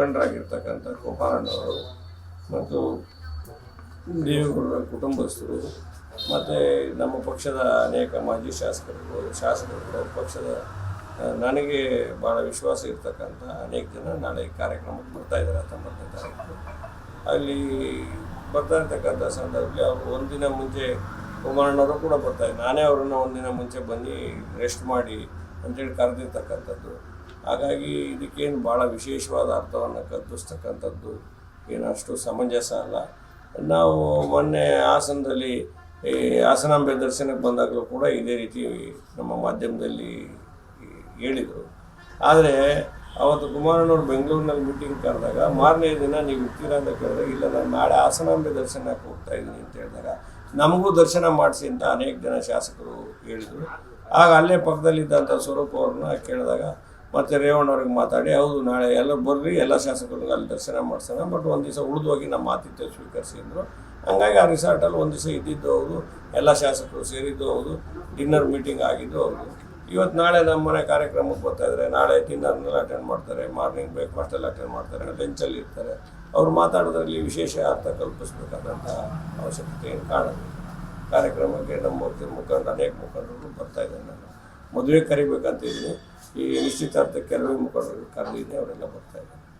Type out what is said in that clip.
ಮುಖಂಡರಾಗಿರ್ತಕ್ಕಂಥ ಗೋಪಾಲಣ್ಣವರು ಮತ್ತು ದೇವೇಗೌಡರ ಕುಟುಂಬಸ್ಥರು ಮತ್ತು ನಮ್ಮ ಪಕ್ಷದ ಅನೇಕ ಮಾಜಿ ಶಾಸಕರು ಶಾಸಕರು ಪಕ್ಷದ ನನಗೆ ಭಾಳ ವಿಶ್ವಾಸ ಇರ್ತಕ್ಕಂಥ ಅನೇಕ ಜನ ನಾಳೆ ಕಾರ್ಯಕ್ರಮಕ್ಕೆ ಬರ್ತಾ ಇದ್ದಾರೆ ಹತ್ತೊಂಬತ್ತನೇ ತಾರೀಕು. ಅಲ್ಲಿ ಬರ್ತಾ ಇರ್ತಕ್ಕಂಥ ಸಂದರ್ಭದಲ್ಲಿ ಅವರು ಒಂದಿನ ಮುಂಚೆ ಕುಮಾರಣ್ಣವರು ಕೂಡ ಬರ್ತಾರೆ ನಾನೇ ಅವರನ್ನು ಒಂದಿನ ಮುಂಚೆ ಬನ್ನಿ ರೆಸ್ಟ್ ಮಾಡಿ ಅಂತೇಳಿ ಕರೆದಿರ್ತಕ್ಕಂಥದ್ದು. ಹಾಗಾಗಿ ಇದಕ್ಕೇನು ಭಾಳ ವಿಶೇಷವಾದ ಅರ್ಥವನ್ನು ಕಲ್ಪಿಸ್ತಕ್ಕಂಥದ್ದು ಏನು ಅಷ್ಟು ಸಮಂಜಸ ಅಲ್ಲ. ನಾವು ಮೊನ್ನೆ ಹಾಸನದಲ್ಲಿ, ಈ ಹಾಸನಾಂಬೆ ದರ್ಶನಕ್ಕೆ ಬಂದಾಗಲೂ ಕೂಡ ಇದೇ ರೀತಿ ನಮ್ಮ ಮಾಧ್ಯಮದಲ್ಲಿ ಹೇಳಿದರು. ಆದರೆ ಅವತ್ತು ಕುಮಾರಣ್ಣವ್ರು ಬೆಂಗಳೂರಿನಲ್ಲಿ ಮೀಟಿಂಗ್ ಕರೆದಾಗ ಮಾರನೇ ದಿನ ನೀವು ಇರ್ತೀರ ಅಂತ ಕೇಳಿದ್ರೆ ಇಲ್ಲ, ನಾನು ನಾಳೆ ಹಾಸನಾಂಬೆ ದರ್ಶನಕ್ಕೆ ಹೋಗ್ತಾ ಇದ್ದೀನಿ ಅಂತ ಹೇಳಿದಾಗ, ನಮಗೂ ದರ್ಶನ ಮಾಡಿಸಿ ಅಂತ ಅನೇಕ ಜನ ಶಾಸಕರು ಹೇಳಿದರು. ಆಗ ಅಲ್ಲೇ ಪಕ್ಕದಲ್ಲಿದ್ದಂಥ ಸ್ವರೂಪ್ ಅವ್ರನ್ನ ಕೇಳಿದಾಗ ಮತ್ತು ರೇವಣ್ಣವ್ರಿಗೆ ಮಾತಾಡಿ, ಹೌದು, ನಾಳೆ ಎಲ್ಲ ಬರ್ರಿ, ಎಲ್ಲ ಶಾಸಕರಿಗೆ ಅಲ್ಲಿ ದರ್ಶನ ಮಾಡ್ಸೋಣ. ಬಟ್ ಒಂದು ದಿವಸ ಉಳಿದೋಗಿ ನಮ್ಮ ಆತಿಥ್ಯ ಸ್ವೀಕರಿಸಿ ಅಂದರು. ಹಂಗಾಗಿ ಆ ರಿಸಾರ್ಟಲ್ಲಿ ಒಂದು ದಿವಸ ಇದ್ದಿದ್ದು ಹೌದು, ಎಲ್ಲ ಶಾಸಕರು ಸೇರಿದ್ದು ಹೌದು ಡಿನ್ನರ್ ಮೀಟಿಂಗ್ ಆಗಿದ್ದು ಹೌದು. ಇವತ್ತು ನಾಳೆ ನಮ್ಮ ಮನೆ ಕಾರ್ಯಕ್ರಮಕ್ಕೆ ಬರ್ತಾ ಇದ್ದಾರೆ ನಾಳೆ ಡಿನ್ನರ್ನೆಲ್ಲ ಅಟೆಂಡ್ ಮಾಡ್ತಾರೆ ಮಾರ್ನಿಂಗ್ ಬ್ರೇಕ್ಫಾಸ್ಟ್ ಎಲ್ಲ ಅಟೆಂಡ್ ಮಾಡ್ತಾರೆ ಲಂಚಲ್ಲಿ ಇರ್ತಾರೆ. ಅವ್ರು ಮಾತಾಡೋದ್ರಲ್ಲಿ ವಿಶೇಷ ಅರ್ಥ ಕಲ್ಪಿಸ್ಬೇಕಾದಂಥ ಅವಶ್ಯಕತೆ ಏನು ಕಾಣೋದು ಕಾರ್ಯಕ್ರಮಕ್ಕೆ ನಮ್ಮ ಮುಖಂಡ ಅನೇಕ ಮುಖಂಡರು ಬರ್ತಾ ಇದ್ದಾರೆ. ಮದುವೆ ಕರಿಬೇಕಂತ ಇದ್ದೀನಿ. ಈ ನಿಶ್ಚಿತಾರ್ಥಕ್ಕೆ ಕೆಲವು ಮುಖಂಡರು ಕರೆದಿದೆ ಅವರೆಲ್ಲ ಬರ್ತಾ ಇದ್ದಾರೆ.